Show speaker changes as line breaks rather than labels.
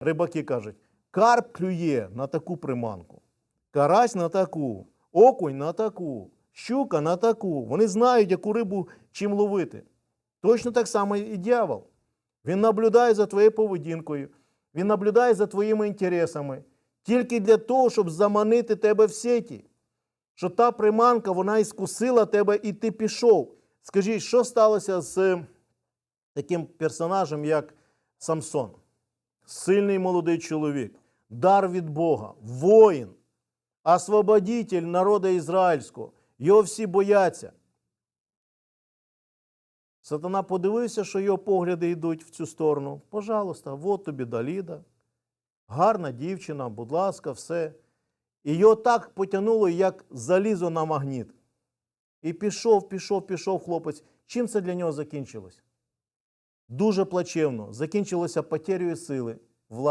рибаки кажуть, карп клює на таку приманку, карась на таку, окунь на таку, щука на таку. Вони знають, яку рибу чим ловити. Точно так само і дьявол. Він наблюдає за твоєю поведінкою, він наблюдає за твоїми інтересами тільки для того, щоб заманити тебе в сеті. Що та приманка, вона іскусила тебе і ти пішов. Скажіть, що сталося з таким персонажем, як Самсон? Сильний молодий чоловік, дар від Бога, воїн, освободитель народу ізраїльського. Його всі бояться. Сатана подивився, що його погляди йдуть в цю сторону. Пожалуйста, от тобі Даліда. Гарна дівчина, будь ласка, все. І його так потягнуло, як залізо на магніт. І пішов, пішов, пішов хлопець. Чим це для нього закінчилось? Дуже плачевно. Закінчилося потерею сили, влади.